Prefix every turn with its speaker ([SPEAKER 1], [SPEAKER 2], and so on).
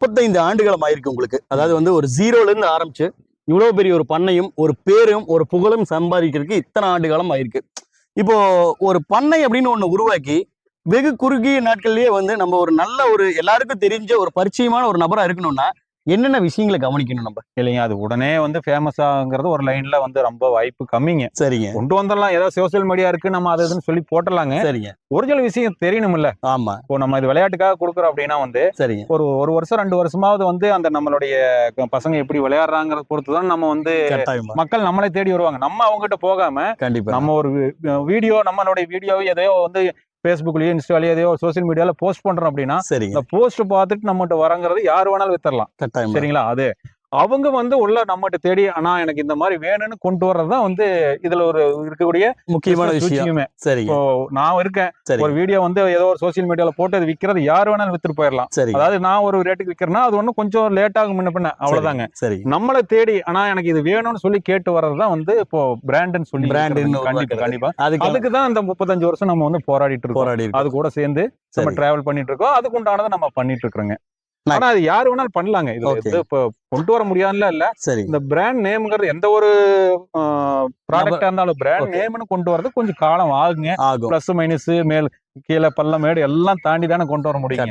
[SPEAKER 1] முப்பத்தைந்து ஆண்டுகளும் ஆயிருக்கு உங்களுக்கு. அதாவது வந்து ஒரு ஜீரோல இருந்து ஆரம்பிச்சு இவ்வளவு பெரிய ஒரு பண்ணையும் ஒரு பேரும் ஒரு புகழும் சம்பாதிக்கிறதுக்கு இத்தனை ஆண்டு காலம் ஆயிருக்கு. இப்போ ஒரு பண்ணை அப்படின்னு ஒண்ணு உருவாக்கி வெகு குறுகிய நாட்கள்லயே வந்து நம்ம ஒரு நல்ல ஒரு எல்லாருக்கும் தெரிஞ்ச ஒரு பரிச்சயமான ஒரு நபரா இருக்கணும்னா என்னென்ன விஷயங்களை கவனிக்கணும் நம்ம?
[SPEAKER 2] இல்லைங்க அது உடனே வந்து ஃபேமஸ் ஆகுங்கிறது ஒரு லைன்ல வந்து ரொம்ப வாய்ப்பு கம்மிங்க.
[SPEAKER 1] சரிங்க.
[SPEAKER 2] கொண்டு வந்துடலாம் ஏதோ சோசியல் மீடியா இருக்கு நம்ம அது இதுன்னு சொல்லி போட்டலாங்க
[SPEAKER 1] சரிங்க.
[SPEAKER 2] ஒரிஜினல் விஷயம் தெரியணும்ல.
[SPEAKER 1] ஆமா.
[SPEAKER 2] இப்போ நம்ம இது விளையாட்டுக்காக கொடுக்குறோம் அப்படின்னா வந்து
[SPEAKER 1] சரிங்க.
[SPEAKER 2] ஒரு ஒரு வருஷம் ரெண்டு வருஷமாவது வந்து அந்த நம்மளுடைய பசங்க எப்படி விளையாடுறாங்கிறத பொறுத்து தான் நம்ம வந்து மக்கள் நம்மளை தேடி வருவாங்க. நம்ம அவங்ககிட்ட போகாம
[SPEAKER 1] கண்டிப்பா.
[SPEAKER 2] நம்ம ஒரு வீடியோ நம்மளுடைய வீடியோ எதையோ வந்து ஃபேஸ்புக்லயோ இன்ஸ்டாலயோ சோசியல் மீடியால போஸ்ட் பண்றோம் அப்படின்னா
[SPEAKER 1] சரிங்க.
[SPEAKER 2] இந்த போஸ்ட் பார்த்துட்டு நம்மகிட்ட வரங்கிறது யார் வேணாலும் வித்தரலாம். சரிங்களா? அது. அவங்க வந்து உள்ள நம்மகிட்ட தேடி ஆனா எனக்கு இந்த மாதிரி வேணும்னு கொண்டு வர்றதுதான் வந்து இதுல ஒரு இருக்கக்கூடிய
[SPEAKER 1] முக்கியமான விஷயம்.
[SPEAKER 2] இப்போ நான் இருக்கேன்.
[SPEAKER 1] சரி
[SPEAKER 2] ஒரு வீடியோ வந்து ஏதோ ஒரு சோசியல் மீடியால போட்டு அது விக்கிறது யார் வேணாலும் வித்துட்டு போயிடலாம்
[SPEAKER 1] சரிங்க.
[SPEAKER 2] அதாவது நான் ஒரு ரேட்டுக்கு விக்கிறேன்னா அது ஒன்றும் கொஞ்சம் லேட் ஆகும் முன்ன பின்ன. அவ்வளவுதாங்க.
[SPEAKER 1] சரிங்க.
[SPEAKER 2] நம்மளை தேடி ஆனா எனக்கு இது வேணும்னு சொல்லி கேட்டு வர்றதுதான் வந்து இப்போ பிராண்டுன்னு சொல்லி
[SPEAKER 1] பிராண்டுன்னு.
[SPEAKER 2] கண்டிப்பா. கண்டிப்பா.
[SPEAKER 1] அதுக்கு
[SPEAKER 2] தான் இந்த முப்பத்தஞ்சு வருஷம் நம்ம வந்து போராடிட்டு இருக்கோம். அது கூட சேர்ந்து நம்ம
[SPEAKER 1] சரி.
[SPEAKER 2] டிராவல் பண்ணிட்டு இருக்கோம். அதுக்கு உண்டானதை நம்ம பண்ணிட்டு இருக்கிறோங்க. ஆனா அது யாரு வேணாலும் பண்ணலாங்க. இது இப்போ கொண்டு வர முடியாதுல இல்ல.
[SPEAKER 1] சரி.
[SPEAKER 2] இந்த பிராண்ட் நேம்ங்கிறது எந்த ஒரு ப்ராடக்டா இருந்தாலும் பிராண்ட். நேம்னு கொண்டு வரது கொஞ்சம் காலம் ஆகுங்க. பிளஸ் மைனஸ் மேல் கீழே பள்ளம் மேடு எல்லாம் தாண்டி தானே கொண்டு வர முடியும்